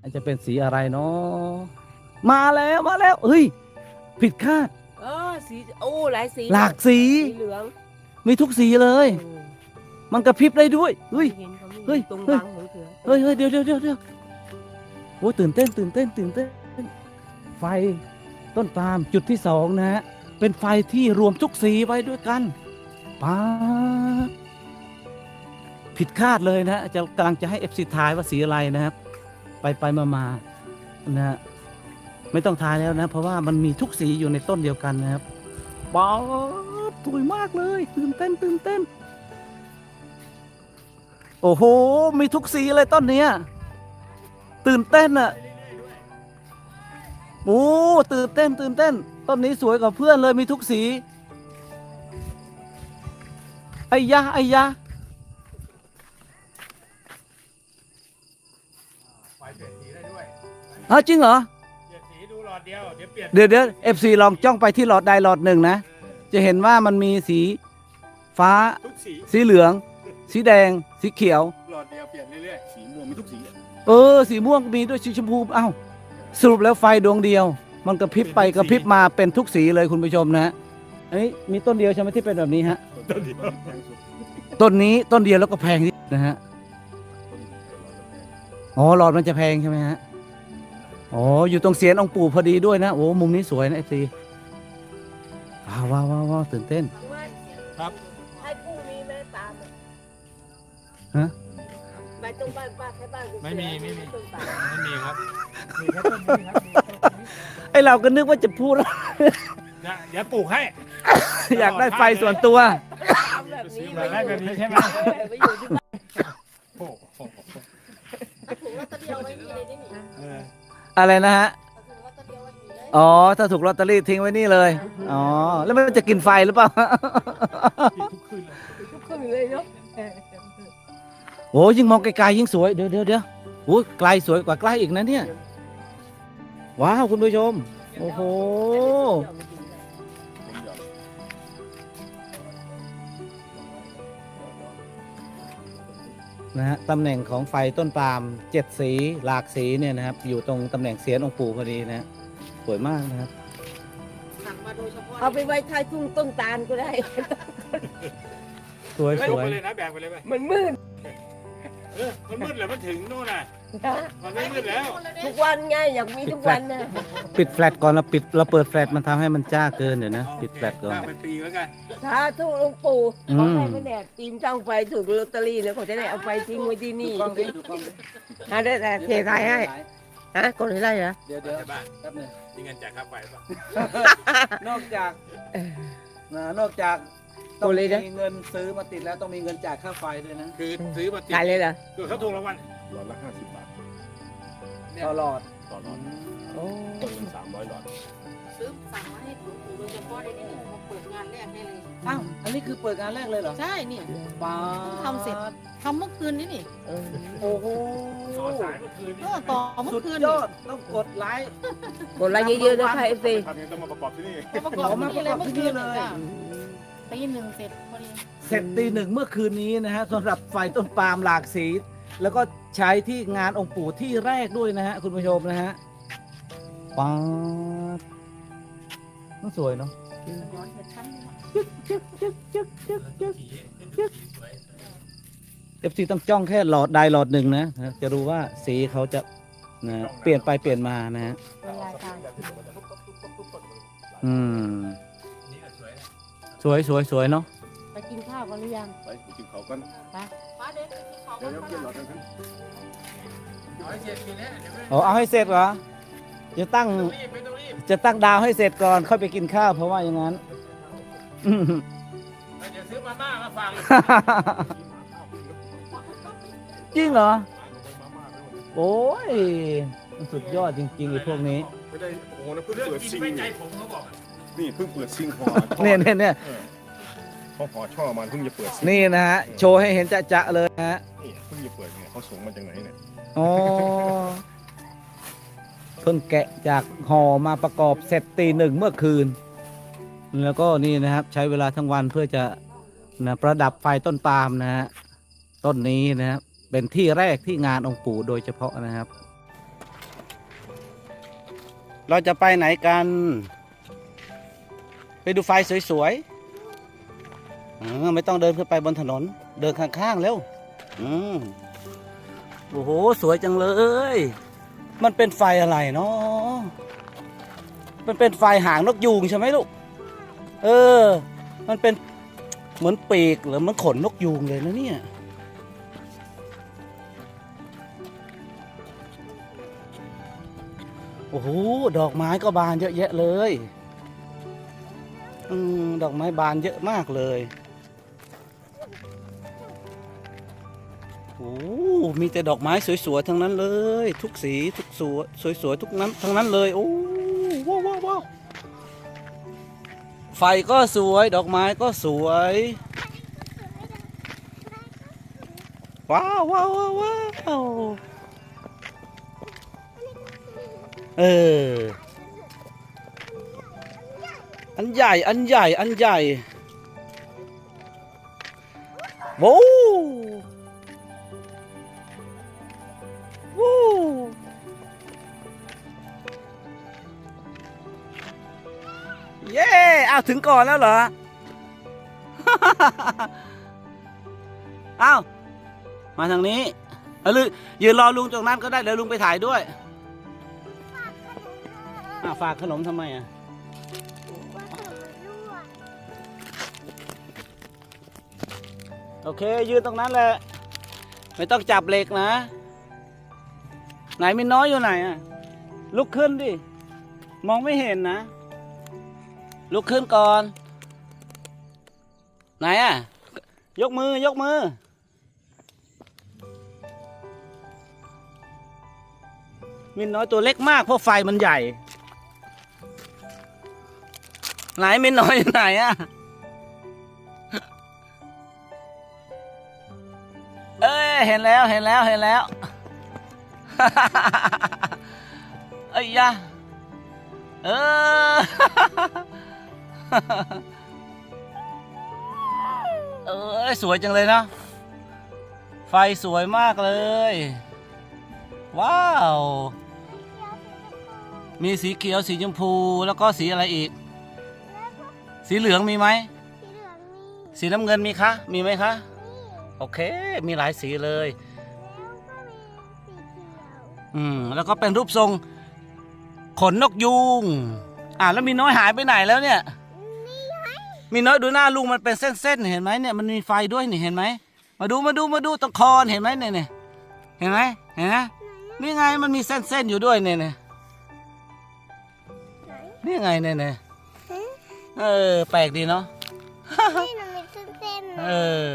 อาจจะเป็นสีอะไรเนาะมาแล้วมาแล้วเฮ้ย ผิดคาด เออสีโอ้หลายสีหลากสีสีเหลืองมีทุกสีเลยเออมันกระพริบได้ด้วยเฮ้ยเห็นเขามีเฮ้ยตรงเฮ้ย บังของเถือเฮ้ยเฮ้ยเดี๋ยวเดี๋ยวเดี๋ยวเดี๋ยวโอ้ยตื่นเต้นตื่นเต้นตื่นเต้น ไฟต้นปาล์มจุดที่สองนะฮะ เป็นไฟที่รวมทุกสีไว้ด้วยกันป้าบผิดคาดเลยนะฮะจะกำลังจะให้เอฟซีทายว่าสีอะไรนะครับ ไปไปมามานะฮะไม่ต้องทายแล้วนะ เพราะว่ามันมีทุกสีอยู่ในต้นเดียวกันนะครับป้าบสวยมากเลยตื่นเต้นตื่นเต้น โอ้โห มีทุกสีเลยต้นเนี้ยตื่นเต้นอะโอ้ตื่นเต้นตื่นเต้น ต้นนี้สวยกว่าเพื่อนเลยมีทุกสีไอ้ยะไอ้ยะ ไฟเปลี่ยนสีได้ด้วย อ้าวจริงเหรอเปลี่ยนสีดูหลอดเดียวเดี๋ยวเปลี่ยนเดี๋ยวเดี๋ยวเอฟซีลองจ้องไปที่หลอดใดหลอดหนึ่งนะ จะเห็นว่ามันมีสีฟ้า ทุกสีสีเหลือง สีแดง สีเขียว หลอดเดียวเปลี่ยนเรื่อยๆสีม่วงมีทุกสีเออ สีม่วงมีด้วยสีชมพูเอ้าสรุปแล้วไฟดวงเดียว มันกระพริบไปกระพริบมาเป็นทุกสีเลยคุณผู้ชมนะอันนี้มีต้นเดียวใช่ไหมที่เป็นแบบนี้ฮะ ต้นเดียวต้นนี้ต้นเดียวแล้วก็แพงที่สุดนะฮะ อ๋อหลอดมันจะแพงใช่ไหมฮะ อ๋อ อยู่ตรงเสียนองค์ปู่พอดีด้วยนะ โอ้ มุมนี้สวยนะเอฟซีว้าวว้าวว้าวว้าวตื่นเต้น ครับ ให้ผู้มีแม่ตามอะฮะ ไปตรงบ้านป้าแค่บ้านคุณไม่มีเสือไม่มีต้นตาลไม่มีครับมีแค่ต้นนี้ครับมีแค่ต้นนี้ไอเราก็นึกว่าจะพูด นะเดี๋ยวปลูกให้ อยากได้ไฟส่วนตัวเอาแบบนี้อยากได้แบบนี้ใช่ไหม ไปอยู่ที่บ้านโอ้โหถูกลอตเตอรี่เอาไว้นี่เลยนี่นี่เออ อะไรนะฮะถูกลอตเตอรี่เอาไว้นี่เลยอ๋อ ถ้าถูกลอตเตอรี่ทิ้งไว้นี่เลย อ๋อ แล้วมันจะกินไฟหรือเปล่าทุกคืนเลยทุกคนเลยเนาะเออโอ้ยิ่งมองไกลๆยิ่งสวย เดี๋ยวเดี๋ยวเดี๋ยวโอ้ไกลสวยกว่าใกล้อีกนะเนี่ย ว้าว คุณผู้ชม โอ้โห นะฮะตำแหน่งของไฟต้นปาล์มเจ็ดสีหลากสีเนี่ยนะครับ อยู่ตรงตำแหน่งเสียนองค์ปู่พอดีนะฮะสวยมากนะครับ สั่งมาโดยเฉพาะเอาไปไว้ท้ายทุ่งต้นตาลก็ได้ สวยเฮ้ยสลงวย ไปเลยนะแบ่งไปเลยไหมมันมืดเออมันมืดเหรอมันถึงโน่นน่ะนะมันไม่มืดแล้วทุกวันไงอยากมีทุกวันนะปิดแฟลชก่อนเราปิดเราเปิดแฟลชมันทำให้มันจ้าเกินเดี๋ยวนะปิดแฟลชก่อน ตั้งเป็นปีแล้วกันสาธุหลวงปู่อืมขอให้แม่แดดทีมช่างไฟถูกลอตเตอรี่แล้วเขาจะได้เอาไฟทิ้งไว้ที่นี่ฮะได้แต่เททายให้ฮะคนอะไรเหรอเดี๋ยวเดี๋ยวใช่ป่ะแป๊บหนึงมีเงินจ่ายค่าไฟป่ะนอกจากนะนอกจาก ต้องมีเงินซื้อมาติดแล้วต้องมีเงินจ่ายค่าไฟด้วยนะคือซื้อมาติดขายเลยเหรอคือเขาถูกรางวัลหลอดละห้าสิบบาทตลอดต่อหลอดโอ้ต้นสามร้อยหลอดซื้อสั่งมาให้หลวงปู่โดยเฉพาะเลยนี่มาเปิดงานแรกให้เลย อ้าวอันนี้คือเปิดงานแรกเลยเหรอใช่เนี่ยป้าทำเสร็จ ทำเมื่อคืนนี่นี่เออโอ้โหต่อสายเมื่อคืนเอนี้อต่อเมื่สุอดคืนยนี่อดต้องกดไลค์ กดไลค์เยอะๆนะคะเอฟซีทำยังต้องมาประกอบที่นี่ มาประกอบเอามาที่เลยประกอบเมื่อที่คืนี่นเลย จ้ะ ตีหนึ่งเสร็จพอดีเสร็จตีหนึ่งเมื่อคืนนี้นะฮะสำหรับไฟต้นปาล์มหลากสี แล้วก็ใช้ที่งานองค์ปู่ที่แรกด้วยนะฮะคุณผู้ชมนะฮะป้าดมันสวยเนาะย้อนเห็ดชั้นนี่จึ๊กจึ๊กจึ๊กจึ๊กจึ๊กจึ๊กจึ๊กเอฟซีต้องจ้องแค่หลอดใดหลอดหนึ่งนะนะจะรู้ว่าสีเขาจะนะเปลี่ยนไปเปลี่ยนมานะฮะ เวลาทางอืม สวยสวยสวยเนาะไปกินข้าวกันหรือยังไปไปกินเขาวกันป้าเด็กไปกินข้าวเดี๋ยวเดี๋ยวเดี๋ยวหลอดกันครับเอาให้เสร็จทีนี้เดี๋ยวไม่อ๋อเอาให้เสร็จเหรอจะตั้งต้องรีบไม่ต้องรีบจะตั้งดาวให้เสร็จก่อนค่อยไปกินข้าวเพราะว่าอย่างนั้นอืมเดี๋ยวซื้อมาม่ามาฟังจริงเหรอ โอ้ยมันสุดยอดจริงๆไอ้พวกนี้ไม่ได้โอ้โหนะเพิ่งเรื่องเปิดกินซิงไม่ใจผมเขาบอกอะ นี่เพิ่งเปิดซิงหอเนี่ยเนี่ยเนี่ยเขาหอช่อมาเพิ่งจะเปิดซิงนี่นะฮะโชว์ให้เห็นจะๆเลยนะฮะนี่เพิ่งจะเปิดเนี่ยเขาส่งมาจากไหนเนี่ยอ๋อเพิ่งแกะจากห่อมาประกอบเสร็จตีหนึ่งเมื่อคืน แล้วก็นี่นะครับใช้เวลาทั้งวันเพื่อจะนะประดับไฟต้นปาล์มนะฮะต้นนี้นะครับเป็นที่แรกที่งานองค์ปู่โดยเฉพาะนะครับ เราจะไปไหนกัน ไปดูไฟสวยๆไม่ต้องเดินขึ้นไปบนถนน เดินข้างๆเร็วอืมโอ้โห สวยจังเลย มันเป็นไฟอะไรเนาะมันเป็นไฟหางนกยูงใช่ไหมลูก เออ มันเป็นเหมือนปีกหรือมือนขนนกยูงเลยนะเนี่ย โอ้โห ดอกไม้ก็บานเยอะแยะเลย อืมดอกไม้บานเยอะมากเลยโอ้มีแต่ดอกไม้สวยๆทั้งนั้นเลย ทุกสีทุกสวยสวยๆทุกนั้นทั้งนั้นเลยโอ้ว้าวว้าวไฟก็สวย ดอกไม้ก็สวย ว้าวว้าวว้าวว้าวเออ อันใหญ่อันใหญ่อันใหญ่โว้วู้เย้อ้าวถึงก่อนแล้วเหรออ้าวมาทางนี้เอลือยืนรอลุงตรงนั้นก็ได้เดี๋ยวลุงไปถ่ายด้วยฝากขนมทำไมอะ โอเค ยืนตรงนั้นแหละ ไม่ต้องจับเหล็กนะ ไหนมินน้อยอยู่ไหนอะ ลุกขึ้นดิ มองไม่เห็นนะ ลุกขึ้นก่อน ไหนอะ ยกมือ ยกมือ มินน้อยตัวเล็กมากเพราะไฟมันใหญ่ ไหนมินน้อยอยู่ไหนอะ เอ้ยเห็นแล้วเห็นแล้วเห็นแล้วเอ้ยยะเออเออสวยจังเลยเนอะไฟสวยมากเลย ว้าว มีสีเขียวสีชมพูแล้วก็สีอะไรอีก สีเหลืองมีไหม สีน้ำเงินมีคะ มีไหมคะ โอเค มีหลายสีเลย อืม แล้วก็เป็นรูปทรงขนนกยูง อ่าแล้วมีน้อยหายไปไหนแล้วเนี่ย มีน้อยดูหน้าลุงมันเป็นเส้นๆ เห็นไหมเนี่ย มันมีไฟด้วยนี่เห็นไหม มาดูมาดูมาดูตรงคอนเห็นไหมเนี่ยเนี่ยเห็นไหมเห็นไหมนี่ไงมันมีเส้นๆอยู่ด้วยเนี่ยเนี่ยนี่ไงเนี่ยเนี่ยเออ แปลกดีเนาะ นี่มันมีเส้นๆเออ